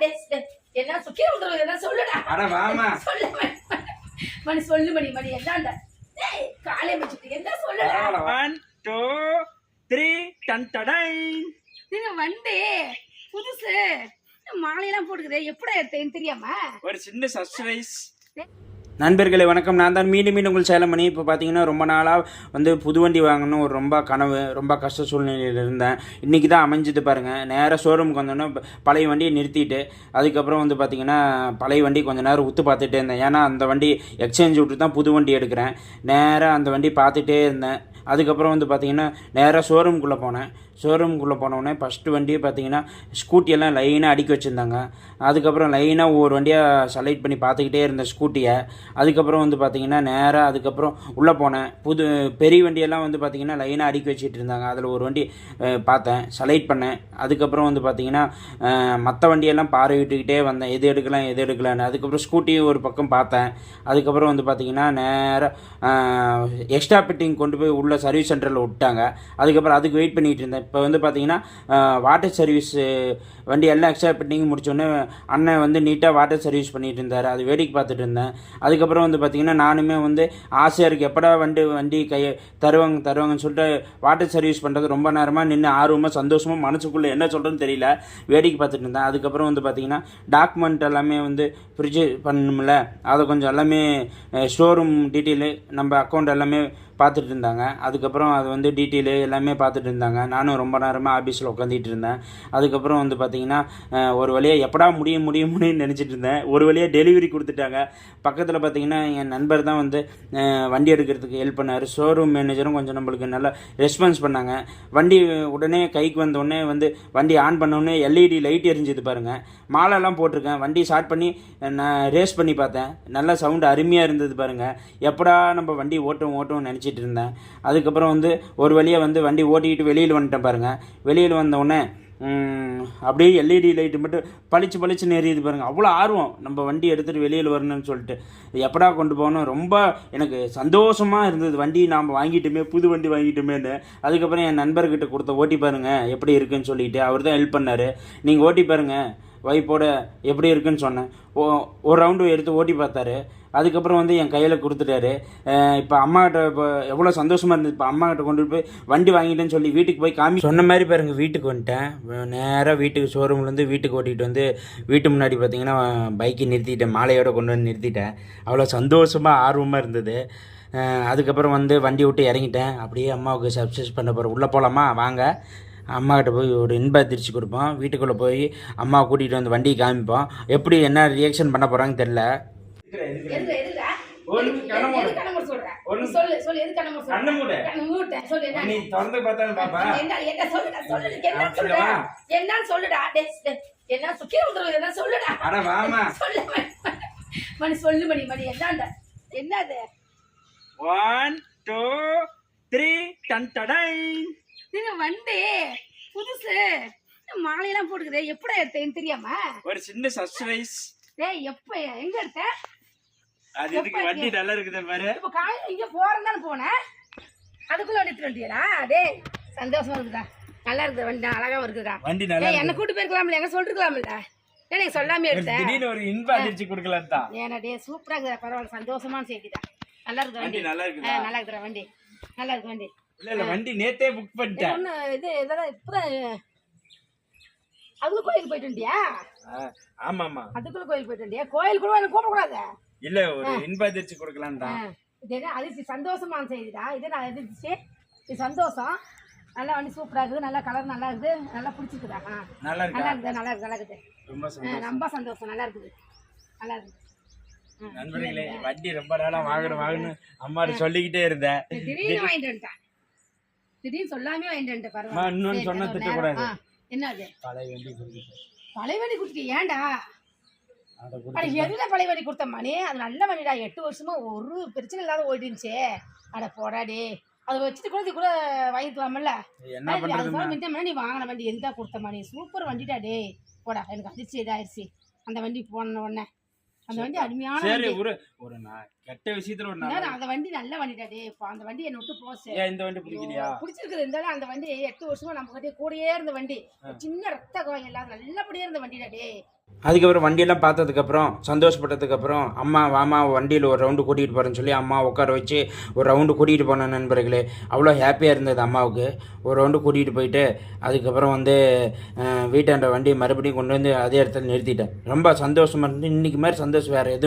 என்ன சுக்கி விட்டுருவது என்ன சொல்லுடா? அட வாமா. சொல்லு மணி சொல்லு மணி மணி என்னண்டா டேய் காலை வச்சுட்டு என்ன சொல்லுடா? ஒன் டூ த்ரீ டன் டடை நீங்க வண்டி புதுசு. மாலையெல்லாம் போட்டுக்குதே எப்படா எடுத்தேன்னு தெரியாம? ஒரு சின்ன சர்ப்ரைஸ் நண்பர்களே வணக்கம். நான் தான் மீண்டும் மீண்டும் உங்கள் சேலம் பண்ணி இப்போ பார்த்தீங்கன்னா ரொம்ப நாளாக வந்து புது வண்டி வாங்கணும் ஒரு ரொம்ப கனவு ரொம்ப கஷ்ட சூழ்நிலையில் இருந்தேன். இன்றைக்கி தான் அமைஞ்சது பாருங்கள் நேராக ஷோரூமுக்கு வந்தோன்னே பழைய வண்டியை நிறுத்திட்டு அதுக்கப்புறம் வந்து பார்த்தீங்கன்னா பழைய வண்டி கொஞ்சம் நேரம் உத்து பார்த்துட்டே இருந்தேன். ஏன்னா அந்த வண்டி எக்ஸ்சேஞ்ச் விட்டு தான் புது வண்டி எடுக்கிறேன். நேராக அந்த வண்டி பார்த்துட்டே இருந்தேன். அதுக்கப்புறம் வந்து பார்த்திங்கன்னா நேராக ஷோரூம்குள்ளே போனேன். ஷோரூம்குள்ளே போனோடனே ஃபஸ்ட்டு வண்டியை பார்த்தீங்கன்னா ஸ்கூட்டியெல்லாம் லைனாக அடுக்கி வச்சுருந்தாங்க. அதுக்கப்புறம் லைனாக ஒவ்வொரு வண்டியாக செலக்ட் பண்ணி பார்த்துக்கிட்டே இருந்தேன் ஸ்கூட்டியை அதுக்கப்புறம் வந்து பார்த்திங்கன்னா நேராக அதுக்கப்புறம் உள்ளே போனேன். புது பெரிய வண்டியெல்லாம் வந்து பார்த்திங்கன்னா லைனாக அடுக்கி வச்சுட்டு இருந்தாங்க. அதில் ஒரு வண்டி பார்த்தேன். செலக்ட் பண்ணேன். அதுக்கப்புறம் வந்து பார்த்திங்கன்னா மற்ற வண்டியெல்லாம் பார்வையிட்டுக்கிட்டே வந்தேன். எது எடுக்கலாம் எது எடுக்கலான்னு. அதுக்கப்புறம் ஸ்கூட்டி ஒரு பக்கம் பார்த்தேன். அதுக்கப்புறம் வந்து பார்த்திங்கன்னா நேராக எக்ஸ்ட்ரா ஃபிட்டிங் கொண்டு போய் உள்ள சர்வீஸ் சென்டரில் விட்டாங்க. அதுக்கப்புறம் அதுக்கு வெயிட் பண்ணிகிட்டு இருந்தேன். இப்போ வந்து பார்த்தீங்கன்னா வாட்டர் சர்வீஸ் வண்டி எல்லாம் எக்ஸ்ட்ரா ஃபிட்டிங் முடிச்சோடனே அண்ணன் வந்து நீட்டாக வாட்டர் சர்வீஸ் பண்ணிட்டு இருந்தார். அது வேடிக்கை பார்த்துட்டு இருந்தேன். அதுக்கப்புறம் வந்து பார்த்திங்கன்னா நானுமே வந்து ஆசையாக இருக்குது எப்படா வண்டி வண்டி கை தருவாங்க தருவாங்கன்னு சொல்லிட்டு வாட்டர் சர்வீஸ் பண்ணுறது ரொம்ப நேரமாக நின்று ஆர்வமாக சந்தோஷமாக மனசுக்குள்ளே என்ன சொல்கிறேன்னு தெரியல. வேடிக்கை பார்த்துட்டு இருந்தேன். அதுக்கப்புறம் வந்து பார்த்திங்கன்னா டாக்குமெண்ட் எல்லாமே வந்து ஃப்ரிட்ஜ் பண்ணணும்ல. அதை கொஞ்சம் எல்லாமே ஷோரூம் டீட்டெயிலு நம்ம அக்கௌண்ட் எல்லாமே பார்த்துட்டு இருந்தாங்க அதுக்கப்புறம் அது வந்து டீட்டெயிலு எல்லாமே பார்த்துட்டு இருந்தாங்க நானும் ரொம்ப நேரமாக ஆஃபீஸில் உட்காந்துட்டு இருந்தேன் அதுக்கப்புறம் வந்து பார்த்தீங்கன்னா ஒரு வழியாக எப்படா முடியும் முடியும் முடியும்னு நினச்சிட்டு இருந்தேன் ஒரு வழியாக டெலிவரி கொடுத்துட்டாங்க. பக்கத்தில் பார்த்தீங்கன்னா என் நண்பர் தான் வந்து வண்டி எடுக்கிறதுக்கு ஹெல்ப் பண்ணார். ஷோரூம் மேனேஜரும் கொஞ்சம் நம்மளுக்கு நல்லா ரெஸ்பான்ஸ் பண்ணாங்க. வண்டி உடனே கைக்கு வந்தோடனே வந்து வண்டி ஆன் பண்ண உடனே எல்இடி லைட் எரிஞ்சுது பாருங்கள் மாலைலாம் போட்டிருக்கேன். வண்டி ஸ்டார்ட் பண்ணி நான் ரேஸ் பண்ணி பார்த்தேன். நல்ல சவுண்டு அருமையாக இருந்தது பாருங்கள் எப்படா நம்ம வண்டி ஓட்டம் ஓட்டம்னு நினச்சி அடிச்சிட்டு இருந்தேன் அதுக்கப்புறம் வந்து ஒரு வழியாக வந்து வண்டி ஓட்டிக்கிட்டு வெளியில் வந்துட்டேன் பாருங்கள் வெளியில் வந்த அப்படியே எல்இடி லைட்டு மட்டும் பளிச்சு பளிச்சுன்னு எரியுது பாருங்கள் அவ்வளோ ஆர்வம். நம்ம வண்டி எடுத்துகிட்டு வெளியில் வரணும்னு சொல்லிட்டு. எப்படா கொண்டு போகணும்? ரொம்ப எனக்கு சந்தோஷமாக இருந்தது. வண்டி நாம் வாங்கிட்டோமே புது வண்டி வாங்கிட்டோமேன்னு. அதுக்கப்புறம் என் நண்பர்கிட்ட கொடுத்த ஓட்டி பாருங்கள் எப்படி இருக்குன்னு சொல்லிட்டு. அவர் தான் ஹெல்ப் பண்ணார். நீங்கள் ஓட்டி பாருங்கள் வைப்போட எப்படி இருக்குன்னு சொன்னேன். ஓ ஒரு ரவுண்டு எடுத்து ஓட்டி பார்த்தாரு. அதுக்கப்புறம் வந்து என் கையில் கொடுத்துட்டாரு. இப்போ அம்மாகிட்ட இப்போ எவ்வளோ சந்தோஷமாக இருந்தது. இப்போ அம்மாகிட்ட கொண்டு போய் வண்டி வாங்கிட்டேன்னு சொல்லி வீட்டுக்கு போய் காமி சொன்ன மாதிரி பாருங்க வீட்டுக்கு வந்துட்டேன். நேராக வீட்டுக்கு ஷோரூம்லேருந்து வீட்டுக்கு ஓட்டிகிட்டு வந்து வீட்டு முன்னாடி பார்த்தீங்கன்னா பைக்கை நிறுத்திட்டேன். மாலையோட கொண்டு வந்து நிறுத்திட்டேன். அவ்வளோ சந்தோஷமாக ஆர்வமாக இருந்தது. அதுக்கப்புறம் வந்து வண்டி விட்டு இறங்கிட்டேன். அப்படியே அம்மாவுக்கு சப்சைஸ் பண்ண போகிறேன் உள்ளே போகலாமா வாங்க. அம்மாக்கிட்ட போய் ஒரு இன்ப திருச்சி கொடுப்போம். வீட்டுக்குள்ளே போய் அம்மாவை கூட்டிகிட்டு வந்து வண்டியை காமிப்போம். எப்படி என்ன ரியாக்ஷன் பண்ண போகிறாங்கன்னு தெரில என்ன? சொல்லுடா என்ன சுக்கி விட்டுருவது என்ன சொல்லுடா. அட வாமா சொல்லு மணி சொல்லு மணி மணி. என்னண்டா என்னது ஒன் டூ த்ரீ டன் டடை நீங்க வண்டி புதுசு. மாலையெல்லாம் போட்டுக்குதே. எப்படா எடுத்தேன்னு தெரியாம? ஒரு சின்ன சர்ப்ரைஸ் டேய் எப்ப எங்க எடுத்த? அது இதுக்கு வண்டி நல்லா இருக்குது பாரு. இப்ப காலையில இங்க போறேன்னு போனேன். அதுக்குள்ள எடுத்துட்டு வந்துட்டியாடா டேய் சந்தோஷமா இருக்குதா? நல்லா இருக்குது வண்டி அழகா இருக்குதா வண்டி நல்லா என்ன கூட்டு போயிருக்கலாம்ல எங்க சொல்லிருக்கலாம்ல? ஏன் நீ சொல்லாமே இருக்கு. எடுத்த திடீர்னு ஒரு இன்ப அதிர்ச்சி கொடுக்கலாம் தான் ஏன்னா டே சூப்பரா இருக்குதா பரவாயில்ல சந்தோஷமான செய்திடா நல்லா இருக்குது வண்டி நல்லா ஆ, இருக்குதா நல்லா இருக்குதா வண்டி. நல்லா இருக்கு வண்டி. இல்ல இல்ல வண்டி நேத்தே புக் பண்ணிட்டேன். இது இதெல்லாம் இப்பதான் அதுக்குள்ள கோயிலுக்கு போயிட்டு ஆ, ஆமா ஆமா அதுக்குள்ள கோயிலுக்கு போயிட்டு வந்தியா கோயில் கூட எனக்கு கூப்பிடக்கூடாது? இல்ல ஒரு இன்ப அதிர்ச்சி கொடுக்கலாம் தான் இது என்ன? அதிர்ச்சி சந்தோஷமான செய்திடா. இது நான் அதிர்ச்சி இது சந்தோஷம். நல்லா வண்டி சூப்பரா இருக்குது. நல்லா கலர் நல்லா இருக்குது. நல்லா பிடிச்சிருக்குதா? நல்லா இருக்கா? நல்லா இருக்குது நல்லா இருக்குது நல்லா இருக்குது. ரொம்ப சந்தோஷம். ரொம்ப சந்தோஷம். நல்லா இருக்குது. நல்லா இருக்குது. நண்பர்களே வண்டி ரொம்ப நாளா வாங்கணும் வாங்கணும் அம்மாட்ட சொல்லிக்கிட்டே இருந்தேன். திடீர்னு வாங்கிட்டு வந்துட்டேன் திடீர்னு சொல்லாமே வாங்கிட்டு வந்துட்டேன் அம்மா, பரவாயில்ல இன்னொன்னு சொன்னா திட்டக்கூடாது. நேரம். ஆ, என்ன அது பழைய வண்டி பழைய வண்டி கொடுத்துட்டு ஏன்டா? அட கொடுத்து எதுல பழைய வண்டி கொடுத்தம்மா நீ அது நல்ல வண்டிடா எட்டு வருஷமா ஒரு பிரச்சனை இல்லாத ஓடிட்டு இருந்துச்சு அட போடாடி அதை வச்சுட்டு கூட கூட வாங்கிக்கலாமல்ல மித்தமா நீ வாங்கின வண்டி எந்த கொடுத்தம்மா நீ சூப்பர் வண்டிடா டே போடா எனக்கு அதிர்ச்சி இதாயிருச்சு. அந்த வண்டி போன உடனே. அந்த வண்டி அருமையான சரி ஒரு ஒரு கெட்ட விஷயத்துல ஒரு அந்த வண்டி நல்ல வண்டிடா டே அந்த வண்டி என்னை விட்டு போச்சு இந்த வண்டி பிடிக்கலையா? பிடிச்சிருக்குது. இருந்தாலும் அந்த வண்டி எட்டு வருஷமா நம்ம கிட்டே கூடயே இருந்த வண்டி. சின்ன ரத்த கோயம் இல்லாத நல்லபடியா இருந்த வண்டிடா டே அதுக்கப்புறம் வண்டியெல்லாம் பார்த்ததுக்கப்புறம் சந்தோஷப்பட்டதுக்கப்புறம் அம்மா வாமா வண்டியில் ஒரு ரவுண்டு கூட்டிகிட்டு போகிறேன்னு சொல்லி அம்மா உட்கார வச்சு ஒரு ரவுண்டு கூட்டிகிட்டு போன நண்பர்களே. அவ்வளோ ஹாப்பியாக இருந்தது அம்மாவுக்கு. ஒரு ரவுண்டு கூட்டிகிட்டு போயிட்டு அதுக்கப்புறம் வந்து வீட்டாண்ட வண்டியை மறுபடியும் கொண்டு வந்து அதே இடத்துல நிறுத்திட்டேன். ரொம்ப சந்தோஷமாக இருந்து இன்றைக்கி மாதிரி சந்தோஷம் வேறு எதுவும்